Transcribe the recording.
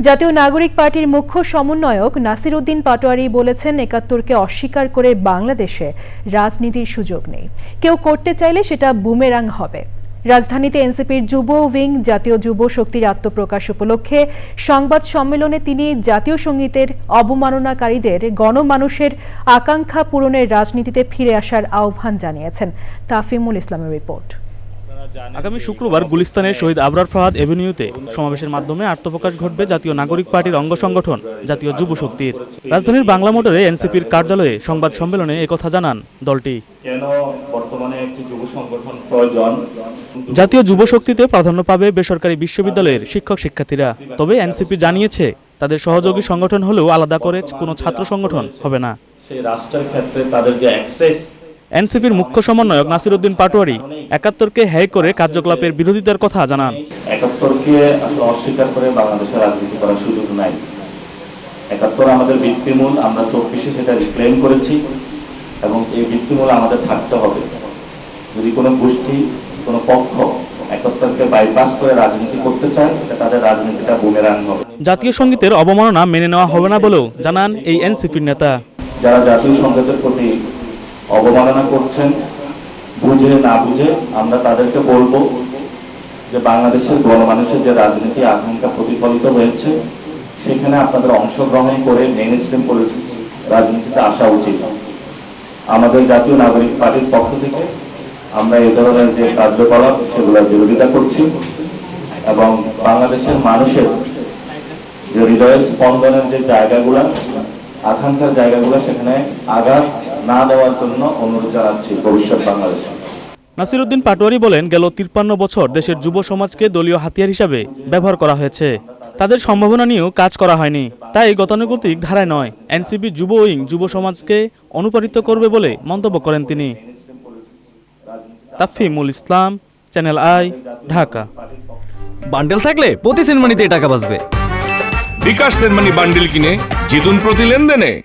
জাতীয় নাগরিক পার্টির মুখ্য সমন্বয়ক নাসির উদ্দিন পাটোয়ারি বলেছেন একাত্তরকে অস্বীকার করে বাংলাদেশে রাজনীতির সুযোগ নেই। কেউ করতে চাইলে সেটা বুমেরাং হবে। রাজধানীতে এনসিপির যুব উইং, জাতীয় যুব শক্তির আত্মপ্রকাশ উপলক্ষে সংবাদ সম্মেলনে তিনি জাতীয় সঙ্গীতের অবমাননাকারীদের গণমানুষের আকাঙ্ক্ষা পূরণের রাজনীতিতে ফিরে আসার আহ্বান জানিয়েছেন। তাফিমুল ইসলামের রিপোর্ট। আগামী শুক্রবার গুলিস্তানের শহীদ আবরার ফাহাদ এভিনিউতে সমাবেশের মাধ্যমে আত্মপ্রকাশ ঘটবে জাতীয় নাগরিক পার্টির অঙ্গ সংগঠন জাতীয় যুব শক্তির। রাজধানীর বাংলা মোটরে এনসিপির কার্যালয়ে সংবাদ সম্মেলনে একথা জানান দলটি। কেন বর্তমানে একটি যুব সংগঠন প্রয়োজন? জাতীয় যুব শক্তিতে প্রাধান্য পাবে বেসরকারি বিশ্ববিদ্যালয়ের শিক্ষক শিক্ষার্থীরা। তবে এনসিপি জানিয়েছে তাদের সহযোগী সংগঠন হলেও আলাদা করে কোনো ছাত্র সংগঠন হবে না। সেই রাষ্ট্রের ক্ষেত্রে তাদের যে অ্যাক্সেস এনসিপির মুখ্য সমন্বয়ক নাসির উদ্দিন পাটোয়ারি একাত্তরকে হ্যায় করে কার্যকলাপের বিরোধিতার কথা জানান। একাত্তরকে আসলে অস্বীকার করে বাংলাদেশে রাজনীতি করার সুযোগ নাই। একাত্তর আমাদের ভিত্তিমূল আমরা চব্বিশে সেটা রিক্লেম করেছি এবং এই ভিত্তিমূল আমাদের থাকতে হবে। যদি কোনো গোষ্ঠী কোনো পক্ষ একাত্তরকে বাইপাস করে রাজনীতি করতে চায় তাদের রাজনীতিটা বুমেরাং হবে। জাতীয় সঙ্গীতের অবমাননা মেনে নেওয়া হবে না বলেও জানান এই এনসিপির নেতা। যারা জাতীয় সংগীতের প্রতি অবমাননা করছেন, বুঝে না বুঝে আমরা তাদেরকে বলব যে বাংলাদেশের গণমানুষের যে রাজনীতি আকাঙ্ক্ষা প্রতিফলিত হয়েছে, সেখানে আপনাদের অংশগ্রহণ করে মেইন স্ট্রিম রাজনীতিতে আসা উচিত। আমাদের জাতীয় নাগরিক পার্টির পক্ষ থেকে আমরা এই ধরনের যে কার্যকলাপ, সেগুলোর বিরোধিতা করছি এবং বাংলাদেশের মানুষের যে হৃদয়ের স্পন্দনের যে জায়গাগুলো, আকাঙ্ক্ষার জায়গাগুলো, সেখানে আঘাত না দেওয়ার জন্য অনুরোধ জানাচ্ছি ভবিষ্যৎ বাংলাদেশে। নাসিরুদ্দিন পাটোয়ারি বলেন গেল তিপ্পান্ন বছর দেশের যুব সমাজকে দলীয় হাতিয়ার হিসাবে ব্যবহার করা হয়েছে। তাদের সম্ভাবনা নিয়েও কাজ করা হয়নি। তাই গতানুগতিক ধারায় নয়। এনসিপি যুব উইং যুব সমাজকে অনুপ্রাণিত করবে বলে মন্তব্য করেন তিনি। Tafimul Islam Channel I Dhaka. Bundle থাকলে প্রতি সেনমানিতে টাকা বাঁচবে। বিকাশ সেনমানি বান্ডিল কিনে জিতুন প্রতি লেনদেনে।